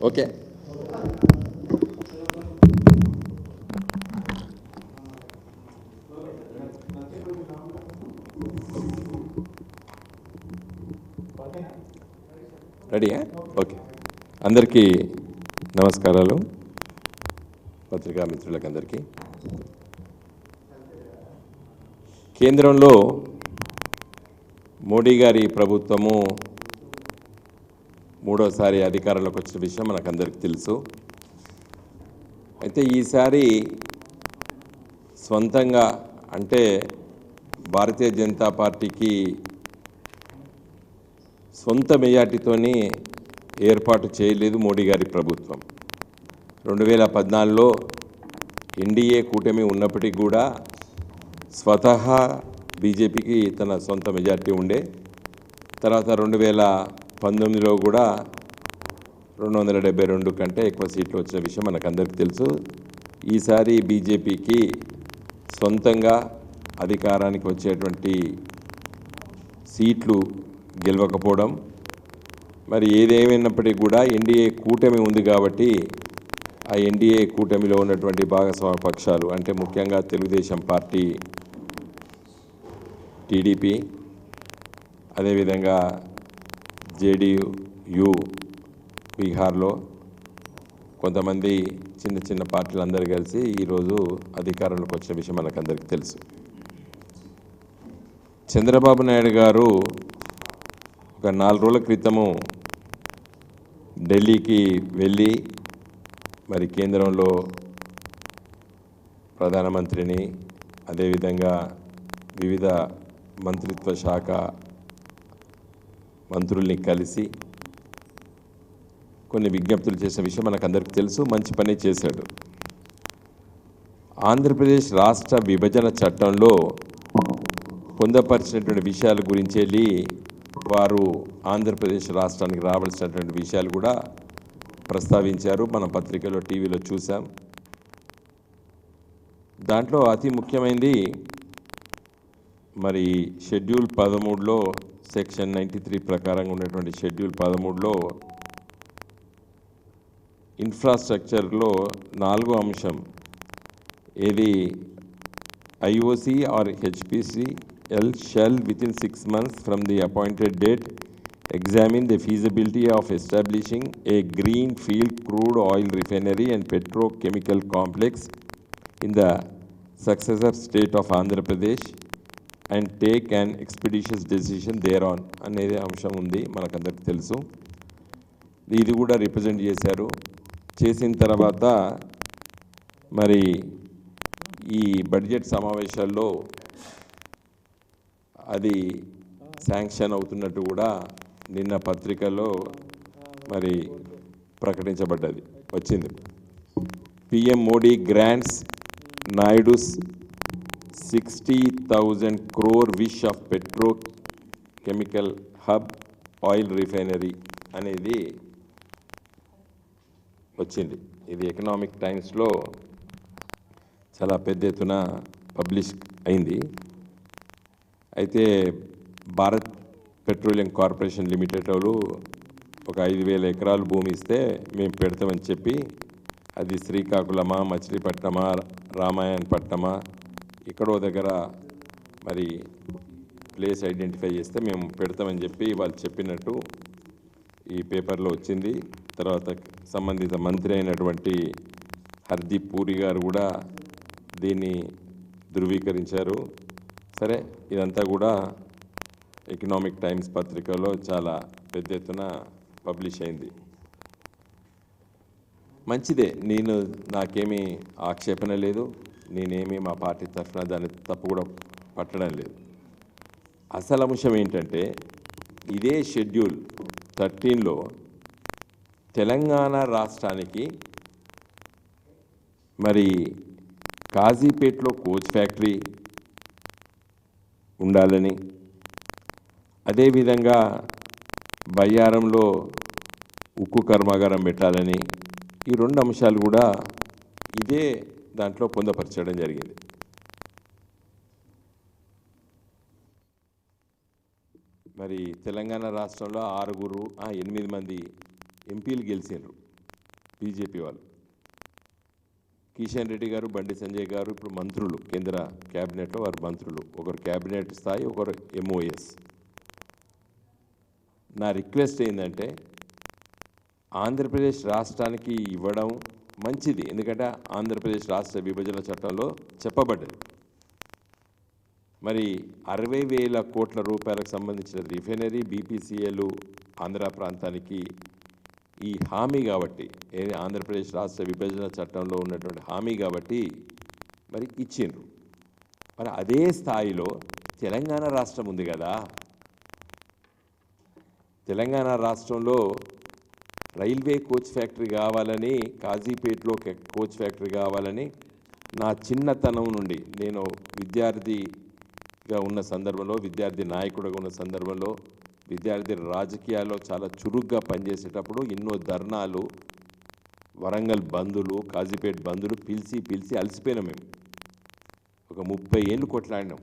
Okay. రెడీయా okay అందరికీ నమస్కారాలు. పత్రికా మిత్రులకు అందరికీ కేంద్రంలో మోడీ గారి ప్రభుత్వము మూడోసారి అధికారంలోకి వచ్చిన విషయం మనకందరికీ తెలుసు. అయితే ఈసారి సొంతంగా అంటే భారతీయ జనతా పార్టీకి సొంత మెజార్టీతోని ఏర్పాటు చేయలేదు మోడీ గారి ప్రభుత్వం. రెండు వేల పద్నాలుగులో ఎన్డీఏ కూటమి ఉన్నప్పటికీ కూడా స్వతహా బీజేపీకి తన సొంత మెజార్టీ ఉండే. తర్వాత రెండు వేల పంతొమ్మిదిలో కూడా రెండు వందల డెబ్బై రెండు కంటే ఎక్కువ సీట్లు వచ్చిన విషయం మనకందరికీ తెలుసు. ఈసారి బీజేపీకి సొంతంగా అధికారానికి వచ్చేటువంటి సీట్లు గెలవకపోవడం మరి ఏదేమైనప్పటికీ కూడా ఎన్డీఏ కూటమి ఉంది కాబట్టి ఆ ఎన్డీఏ కూటమిలో ఉన్నటువంటి భాగస్వామ్య పక్షాలు అంటే ముఖ్యంగా తెలుగుదేశం పార్టీ టీడీపీ అదేవిధంగా జేడీయూ బీహార్లో కొంతమంది చిన్న చిన్న పార్టీలు అందరూ కలిసి ఈరోజు అధికారంలోకి వచ్చిన విషయం మనకందరికీ తెలుసు. చంద్రబాబు నాయుడు గారు ఒక నాలుగు రోజుల క్రితము ఢిల్లీకి వెళ్ళి మరి కేంద్రంలో ప్రధానమంత్రిని అదేవిధంగా వివిధ మంత్రిత్వ శాఖ మంత్రుల్ని కలిసి కొన్ని విజ్ఞప్తులు చేసిన విషయం మనకందరికీ తెలుసు. మంచి పని చేశాడు. ఆంధ్రప్రదేశ్ రాష్ట్ర విభజన చట్టంలో పొందపరిచినటువంటి విషయాల గురించి వెళ్ళి వారు ఆంధ్రప్రదేశ్ రాష్ట్రానికి రావాల్సినటువంటి విషయాలు కూడా ప్రస్తావించారు. మన పత్రికలో టీవీలో చూసాం దాంట్లో అతి ముఖ్యమైనది మరి షెడ్యూల్ పదమూడులో సెక్షన్ నైంటీ త్రీ ప్రకారంగా ఉన్నటువంటి షెడ్యూల్ పదమూడులో ఇన్ఫ్రాస్ట్రక్చర్లో నాలుగో అంశం ఏది IOC or HPCL shell within six months from the appointed date examine the feasibility of establishing a green field crude oil refinery and petrochemical complex in the successor state of Andhra Pradesh. And take and expeditious decision there on అనేది అంశం ఉంది మనకందరికి తెలుసు. ఇది కూడా represent చేశారు. చేసిన తర్వాత మరి ఈ బడ్జెట్ సమావేశాల్లో అది శాంక్షన్ అవుతున్నట్టు కూడా నిన్న పత్రికలో మరి ప్రకటించబడ్డది వచ్చింది. PM Modi grants Naidu's sixty thousand crore wish of petrochemical hub oil refinery అనేది వచ్చింది. ఇది ఎకనామిక్ టైమ్స్లో చాలా పెద్ద ఎత్తున పబ్లిష్ అయింది. అయితే భారత్ పెట్రోలియం కార్పొరేషన్ లిమిటెడ్ వాళ్ళు ఒక ఐదు వేల ఎకరాలు భూమి ఇస్తే మేము పెడతామని చెప్పి అది శ్రీకాకుళమా మచిలీపట్నమా రామాయణపట్నమా ఎక్కడో దగ్గర మరి ప్లేస్ ఐడెంటిఫై చేస్తే మేము పెడతామని చెప్పి వాళ్ళు చెప్పినట్టు ఈ పేపర్లో వచ్చింది. తర్వాత సంబంధిత మంత్రి అయినటువంటి హర్దీప్ పూరి గారు కూడా దీన్ని ధృవీకరించారు. సరే ఇదంతా కూడా ఎకనామిక్ టైమ్స్ పత్రికలో చాలా పెద్ద ఎత్తున పబ్లిష్ అయింది. మంచిదే నేను నాకేమీ ఆక్షేపణ లేదు. నేనేమి మా పార్టీ తరఫున దాన్ని తప్పు కూడా పట్టడం లేదు. అసలు అంశం ఏంటంటే ఇదే షెడ్యూల్ థర్టీన్లో తెలంగాణ రాష్ట్రానికి మరి కాజీపేటలో కోచ్ ఫ్యాక్టరీ ఉండాలని అదేవిధంగా బయ్యారంలో ఉక్కు కర్మాగారం పెట్టాలని ఈ రెండు అంశాలు కూడా ఇదే దాంట్లో పొందపరచడం జరిగింది. మరి తెలంగాణ రాష్ట్రంలో ఆరుగురు ఎనిమిది మంది ఎంపీలు గెలిచిండ్రు బీజేపీ వాళ్ళు. కిషన్ రెడ్డి గారు బండి సంజయ్ గారు ఇప్పుడు మంత్రులు కేంద్ర క్యాబినెట్లో వారు మంత్రులు. ఒకరు క్యాబినెట్ స్థాయి ఒకరు ఎంఓఎస్ నా రిక్వెస్ట్ ఏంటంటే ఆంధ్రప్రదేశ్ రాష్ట్రానికి ఇవ్వడం మంచిది. ఎందుకంటే ఆంధ్రప్రదేశ్ రాష్ట్ర విభజన చట్టంలో చెప్పబడ్డది. మరి అరవై వేల కోట్ల రూపాయలకు సంబంధించిన రిఫైనరీ బీపీసీఏలు ఆంధ్ర ప్రాంతానికి ఈ హామీ కాబట్టి ఏది ఆంధ్రప్రదేశ్ రాష్ట్ర విభజన చట్టంలో ఉన్నటువంటి హామీ కాబట్టి మరి ఇచ్చిండ్రు. మరి అదే స్థాయిలో తెలంగాణ రాష్ట్రం ఉంది కదా. తెలంగాణ రాష్ట్రంలో రైల్వే కోచ్ ఫ్యాక్టరీ కావాలని కాజీపేటలో కోచ్ ఫ్యాక్టరీ కావాలని నా చిన్నతనం నుండి నేను విద్యార్థిగా ఉన్న సందర్భంలో విద్యార్థి నాయకుడిగా ఉన్న సందర్భంలో విద్యార్థి రాజకీయాల్లో చాలా చురుగ్గా పనిచేసేటప్పుడు ఎన్నో ధర్నాలు వరంగల్ బంధులు కాజీపేట బంధులు పిలిచి పిలిచి అలసిపోయినాం మేము. ఒక ముప్పై ఏళ్ళు కొట్లాడినాం.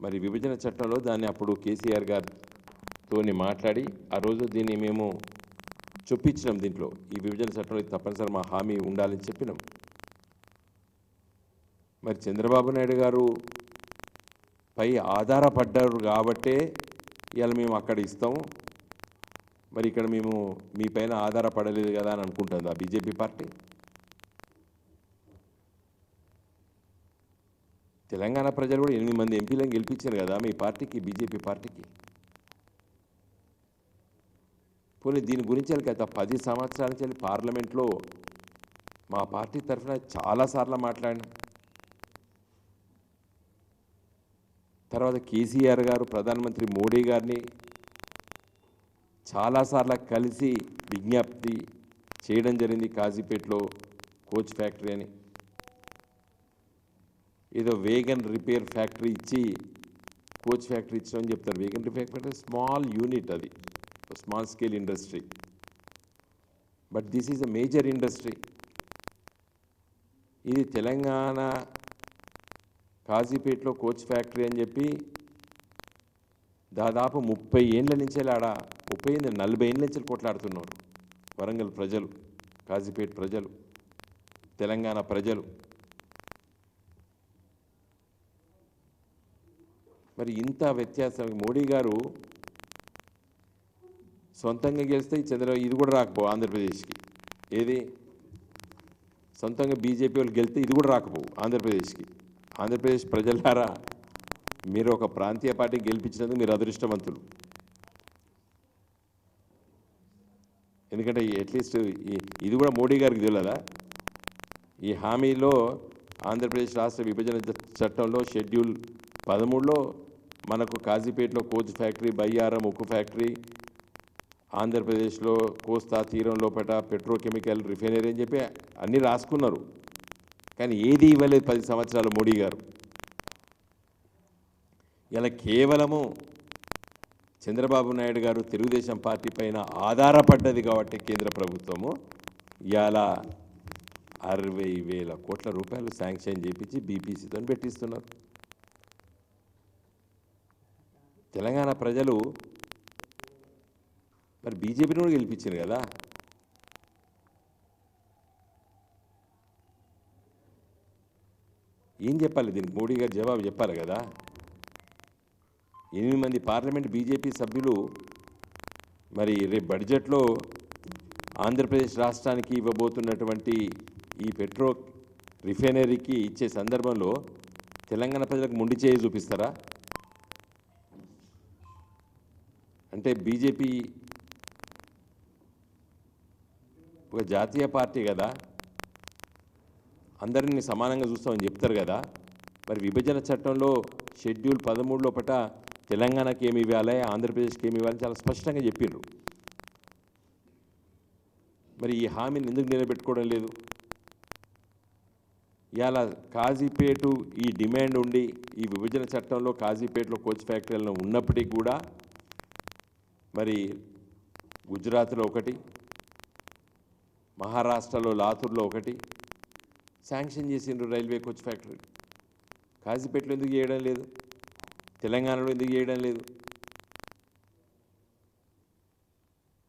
మరి విభజన చట్టంలో దాన్ని అప్పుడు కేసీఆర్ గారితోని మాట్లాడి ఆ రోజు దీన్ని మేము చొప్పించినాం దీంట్లో. ఈ విభజన చట్టంలో తప్పనిసరి మా హామీ ఉండాలని చెప్పినాం. మరి చంద్రబాబు నాయుడు గారు పై ఆధారపడ్డారు కాబట్టే ఇవాళ మేము అక్కడ ఇస్తాము మరి ఇక్కడ మేము మీ పైన ఆధారపడలేదు కదా అని అనుకుంటుంది ఆ బీజేపీ పార్టీ. తెలంగాణ ప్రజలు కూడా ఎనిమిది మంది ఎంపీలను గెలిపించారు కదా మీ పార్టీకి బీజేపీ పార్టీకి. పోనీ దీని గురించి వెళ్ళి గత పది సంవత్సరాల నుంచి వెళ్ళి పార్లమెంట్లో మా పార్టీ తరఫున చాలాసార్లు మాట్లాడినాం. తర్వాత కేసీఆర్ గారు ప్రధానమంత్రి మోడీ గారిని చాలాసార్లు కలిసి విజ్ఞప్తి చేయడం జరిగింది కాజీపేటలో కోచ్ ఫ్యాక్టరీ అని. ఏదో వేగన్ రిపేర్ ఫ్యాక్టరీ ఇచ్చి కోచ్ ఫ్యాక్టరీ ఇచ్చామని చెప్తారు. Wagon repair factory small unit అది. Small scale industry but this is a major industry ఇది తెలంగాణ కాజీపేటలో కోచ్ ఫ్యాక్టరీ అని చెప్పి దాదాపు ముప్పై ఏండ్ల నుంచి ఆడ ముప్పై ఏంది నలభై ఏండ్ల నుంచి కొట్లాడుతున్నారు వరంగల్ ప్రజలు కాజీపేట ప్రజలు తెలంగాణ ప్రజలు. మరి ఇంత వ్యత్యాసం. మోడీ గారు సొంతంగా గెలిస్తే ఈ చంద్ర ఇది కూడా రాకపో ఆంధ్రప్రదేశ్కి. ఏది? సొంతంగా బీజేపీ వాళ్ళు గెలిస్తే ఇది కూడా రాకపోవు ఆంధ్రప్రదేశ్కి. ఆంధ్రప్రదేశ్ ప్రజలారా మీరు ఒక ప్రాంతీయ పార్టీ గెలిపించినందుకు మీరు అదృష్టవంతులు. ఎందుకంటే అట్లీస్ట్ ఇది కూడా మోడీ గారికి తెలియదా? ఈ హామీలో ఆంధ్రప్రదేశ్ రాష్ట్ర విభజన చట్టంలో షెడ్యూల్ పదమూడులో మనకు కాజీపేటలో కోచ్ ఫ్యాక్టరీ బయ్యారం ఉక్కు ఫ్యాక్టరీ ఆంధ్రప్రదేశ్లో కోస్తా తీరం లోపల పెట్రోకెమికల్ రిఫైనరీ అని చెప్పి అన్నీ రాసుకున్నారు. కానీ ఏది ఇవ్వలేదు పది సంవత్సరాలు మోడీ గారు. ఇలా కేవలము చంద్రబాబు నాయుడు గారు తెలుగుదేశం పార్టీ పైన ఆధారపడ్డది కాబట్టి కేంద్ర ప్రభుత్వము ఇవాళ అరవై వేల కోట్ల రూపాయలు శాంక్షన్ చేపించి బీపీసీతో పెట్టిస్తున్నారు. తెలంగాణ ప్రజలు మరి బీజేపీని కూడా గెలిపించారు కదా. ఏం చెప్పాలి దీనికి? మోడీ గారు జవాబు చెప్పాలి కదా. ఎనిమిది మంది పార్లమెంట్ బీజేపీ సభ్యులు మరి రేపు బడ్జెట్లో ఆంధ్రప్రదేశ్ రాష్ట్రానికి ఇవ్వబోతున్నటువంటి ఈ పెట్రో రిఫైనరీకి ఇచ్చే సందర్భంలో తెలంగాణ ప్రజలకు ముండి చేయి చూపిస్తారా? అంటే బీజేపీ ఒక జాతీయ పార్టీ కదా అందరిని సమానంగా చూస్తామని చెప్తారు కదా. మరి విభజన చట్టంలో షెడ్యూల్ పదమూడు పట తెలంగాణకి ఏమి ఇవ్వాలి ఆంధ్రప్రదేశ్కి ఏమి ఇవ్వాలి చాలా స్పష్టంగా చెప్పిండ్రు మరి ఈ హామీని ఎందుకు నిలబెట్టుకోవడం లేదు? ఇవాళ కాజీపేటు ఈ డిమాండ్ ఉండి ఈ విభజన చట్టంలో కాజీపేటలో కోచ్ ఫ్యాక్టరీలను ఉన్నప్పటికీ కూడా మరి గుజరాత్లో ఒకటి మహారాష్ట్రలో లాతూర్లో ఒకటి. శాంక్షన్ చేసిండ్రు రైల్వే కోచ్ ఫ్యాక్టరీ. కాజీపేటలో ఎందుకు చేయడం లేదు? తెలంగాణలో ఎందుకు చేయడం లేదు?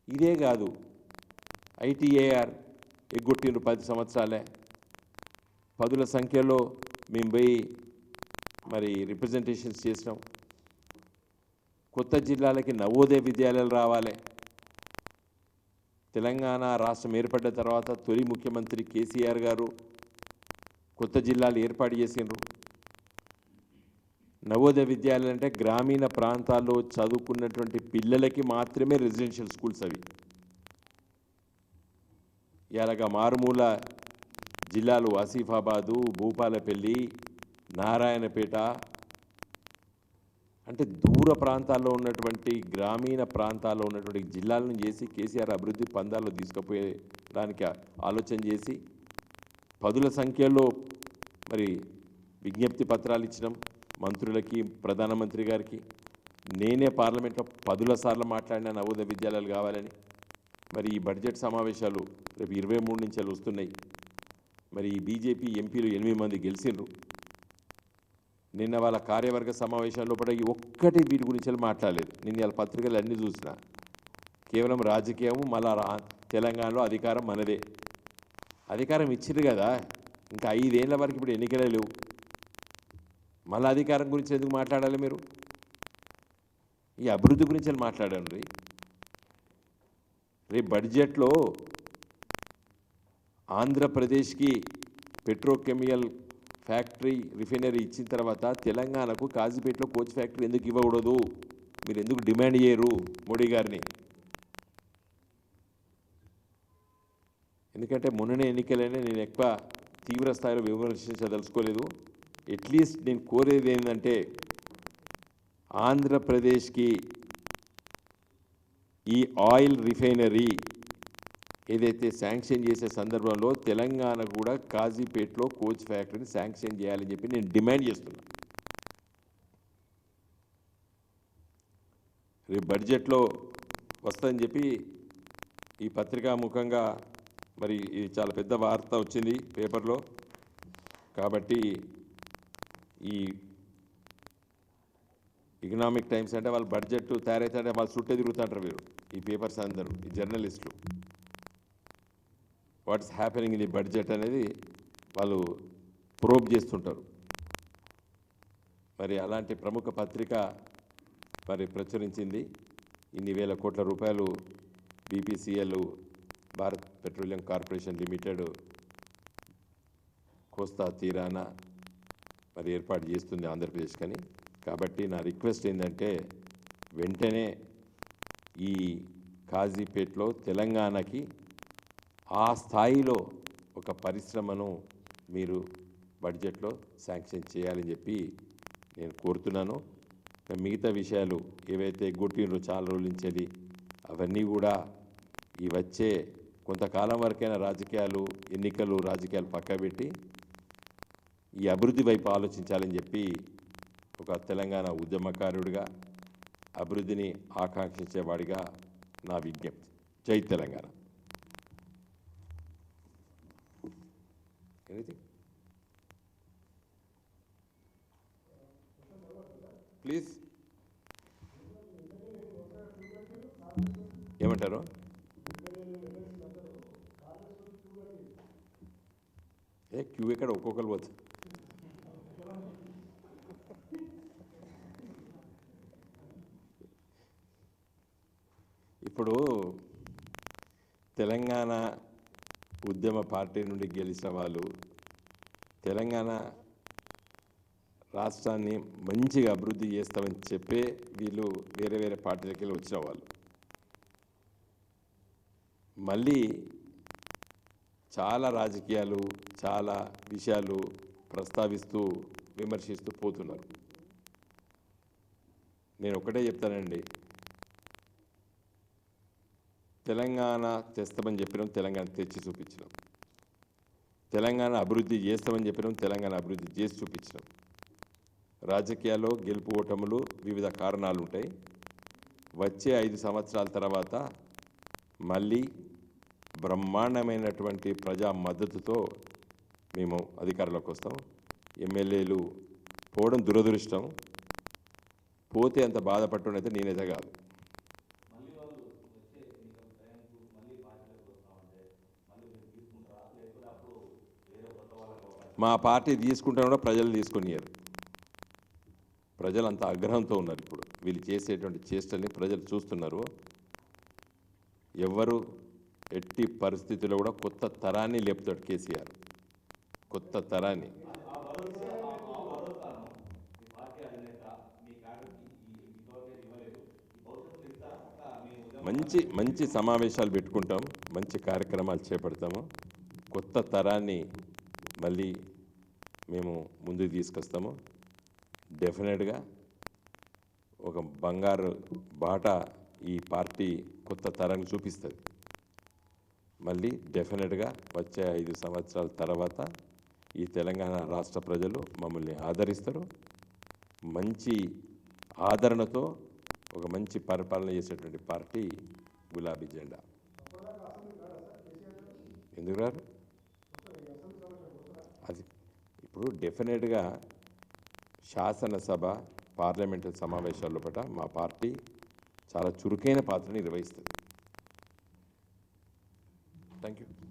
ఇదే కాదు ఐటీఏఆర్ ఎగ్గొట్టిండ్రు పది సంవత్సరాలే. పదుల సంఖ్యలో మేము పోయి మరి రిప్రజెంటేషన్స్ చేసినాం. కొత్త జిల్లాలకి నవోదయ విద్యాలయాలు రావాలి. తెలంగాణ రాష్ట్రం ఏర్పడ్డ తర్వాత తొలి ముఖ్యమంత్రి కేసీఆర్ గారు కొత్త జిల్లాలు ఏర్పాటు చేసినారు నవోదయ విద్యాలయం అంటే గ్రామీణ ప్రాంతాల్లో చదువుకున్నటువంటి పిల్లలకి మాత్రమే రెసిడెన్షియల్ స్కూల్స్ అవి. ఇలాగా మారుమూల జిల్లాలు ఆసిఫాబాదు భూపాలపల్లి నారాయణపేట అంటే దూర ప్రాంతాల్లో ఉన్నటువంటి గ్రామీణ ప్రాంతాల్లో ఉన్నటువంటి జిల్లాలను చేసి కేసీఆర్ అభివృద్ధి పందాల్లో తీసుకుపోయడానికి ఆలోచన చేసి పదుల సంఖ్యలో మరి విజ్ఞప్తి పత్రాలు ఇచ్చినాం మంత్రులకి ప్రధానమంత్రి గారికి. నేనే పార్లమెంట్లో పదుల సార్లు మాట్లాడిన నవోదయ విద్యాలయాలు కావాలని. మరి ఈ బడ్జెట్ సమావేశాలు రేపు ఇరవై మూడు నుంచి వస్తున్నాయి. మరి ఈ బీజేపీ ఎంపీలు ఎనిమిది మంది గెలిచిండ్రు. నిన్న వాళ్ళ కార్యవర్గ సమావేశాల్లో కూడా ఒక్కటి వీటి గురించి మాట్లాడలేదు. నిన్న వాళ్ళ పత్రికలు అన్నీ చూసిన. కేవలం రాజకీయం మళ్ళా తెలంగాణలో అధికారం మనదే. అధికారం ఇచ్చింది కదా. ఇంకా ఐదేళ్ళ వరకు ఇప్పుడు ఎన్నికలే లేవు. మళ్ళీ అధికారం గురించి ఎందుకు మాట్లాడాలి మీరు? ఈ అభివృద్ధి గురించి మాట్లాడాను మాట్లాడండి రేపు బడ్జెట్లో ఆంధ్రప్రదేశ్కి పెట్రోకెమికల్ ఫ్యాక్టరీ రిఫైనరీ ఇచ్చిన తర్వాత తెలంగాణకు కాజీపేటలో కోచ్ ఫ్యాక్టరీ ఎందుకు ఇవ్వకూడదు? మీరు ఎందుకు డిమాండ్ చేయరు మోడీ గారిని? ఎందుకంటే మొన్ననే ఎన్నికలైనా నేను ఎక్కువ తీవ్ర స్థాయిలో విమర్శించదలుచుకోలేదు అట్లీస్ట్ నేను కోరేది ఏంటంటే ఆంధ్రప్రదేశ్కి ఈ ఆయిల్ రిఫైనరీ ఏదైతే శాంక్షన్ చేసే సందర్భంలో తెలంగాణ కూడా కాజీపేటలో కోచ్ ఫ్యాక్టరీని శాంక్షన్ చేయాలని చెప్పి నేను డిమాండ్ చేస్తున్నా. రేపు బడ్జెట్లో వస్తుందని చెప్పి ఈ పత్రికా ముఖంగా మరి ఇది చాలా పెద్ద వార్త వచ్చింది పేపర్లో. కాబట్టి ఈ ఎకనామిక్ టైమ్స్ అంటే వాళ్ళు బడ్జెట్ తయారైతే వాళ్ళు చుట్టే తిరుగుతుంటారు వీరు. ఈ పేపర్స్ అందరూ ఈ జర్నలిస్టులు. What's happening in the budget అనేది వాళ్ళు ప్రోబ్ చేస్తుంటారు. మరి అలాంటి ప్రముఖ పత్రిక మరి ప్రచురించింది. ఇన్ని వేల కోట్ల రూపాయలు BPCL Bharat petroleum corporation limited కోస్తా తీరాన మరి ఏర్పాటు చేస్తుంది ఆంధ్రప్రదేశ్ కానీ. కాబట్టి నా రిక్వెస్ట్ ఏంటంటే వెంటనే ఈ కాజీపేట్లో తెలంగాణకి ఆ స్థాయిలో ఒక పరిశ్రమను మీరు బడ్జెట్లో శాంక్షన్ చేయాలని చెప్పి నేను కోరుతున్నాను. మిగతా విషయాలు ఏవైతే కొట్టిండ్రో చాలా రోజుల నుంచి అవన్నీ కూడా ఈ వచ్చే కొంతకాలం వరకైనా రాజకీయాలు ఎన్నికలు రాజకీయాలు పక్కబెట్టి ఈ అభివృద్ధి వైపు ఆలోచించాలని చెప్పి ఒక తెలంగాణ ఉద్యమకారుడిగా అభివృద్ధిని ఆకాంక్షించేవాడిగా నా విజ్ఞప్తి. జై తెలంగాణ. ఎనీథింగ్ ప్లీజ్ ఏమంటారు? ఏ క్యూ ఎక్కడ ఒక్కొక్కరు పోతుంది ఇప్పుడు తెలంగాణ ఉద్యమ పార్టీ నుండి గెలిచిన వాళ్ళు తెలంగాణ రాష్ట్రాన్ని మంచిగా అభివృద్ధి చేస్తామని చెప్పే వీళ్ళు వేరే వేరే పార్టీలకి వెళ్ళి వచ్చిన వాళ్ళు. మళ్ళీ చాలా రాజకీయాలు చాలా విషయాలు ప్రస్తావిస్తూ విమర్శిస్తూ పోతున్నారు. నేను ఒకటే చెప్తానండి. తెలంగాణ తెస్తామని చెప్పినాం తెలంగాణ తెచ్చి చూపించినాం. తెలంగాణ అభివృద్ధి చేస్తామని చెప్పినాం తెలంగాణ అభివృద్ధి చేసి చూపించినాం. రాజకీయాల్లో గెలుపు ఓటములు వివిధ కారణాలు ఉంటాయి. వచ్చే ఐదు సంవత్సరాల తర్వాత మళ్ళీ బ్రహ్మాండమైనటువంటి ప్రజా మద్దతుతో మేము అధికారంలోకి వస్తాం. ఎమ్మెల్యేలు పోవడం దురదృష్టం. పోతే అంత బాధపడటం అయితే నేనైతే కాదు మళ్ళీ వాళ్ళు వచ్చే ఎన్నికల టైంకు మళ్ళీ పార్టీలోకి వస్తా ఉంటే మా పార్టీ తీసుకుంటే కూడా ప్రజలు తీసుకునియరు ప్రజలు అంత ఆగ్రహంతో ఉన్నారు ఇప్పుడు. వీళ్ళు చేసేటువంటి చేష్టల్ని ప్రజలు చూస్తున్నారు. ఎవరు ఎట్టి పరిస్థితుల్లో కూడా కొత్త తరాన్ని లేపుతాడు కేసీఆర్. కొత్త తరాన్ని. మంచి మంచి సమావేశాలు పెట్టుకుంటాం. మంచి కార్యక్రమాలు చేపడతాము. కొత్త తరాన్ని మళ్ళీ మేము ముందుకు తీసుకొస్తాము. డెఫినెట్గా ఒక బంగారు బాట ఈ పార్టీ కొత్త తరానికి చూపిస్తుంది. మళ్ళీ డెఫినెట్గా వచ్చే ఐదు సంవత్సరాల తర్వాత ఈ తెలంగాణ రాష్ట్ర ప్రజలు మమ్మల్ని ఆదరిస్తారు. మంచి ఆదరణతో ఒక మంచి పరిపాలన చేసేటువంటి పార్టీ గులాబీ జెండా. ఎందుకు రారు? అది ఇప్పుడు డెఫినెట్గా శాసనసభ పార్లమెంటు సమావేశాల లోపల మా పార్టీ చాలా చురుకైన పాత్ర నిర్వహిస్తుంది. Thank you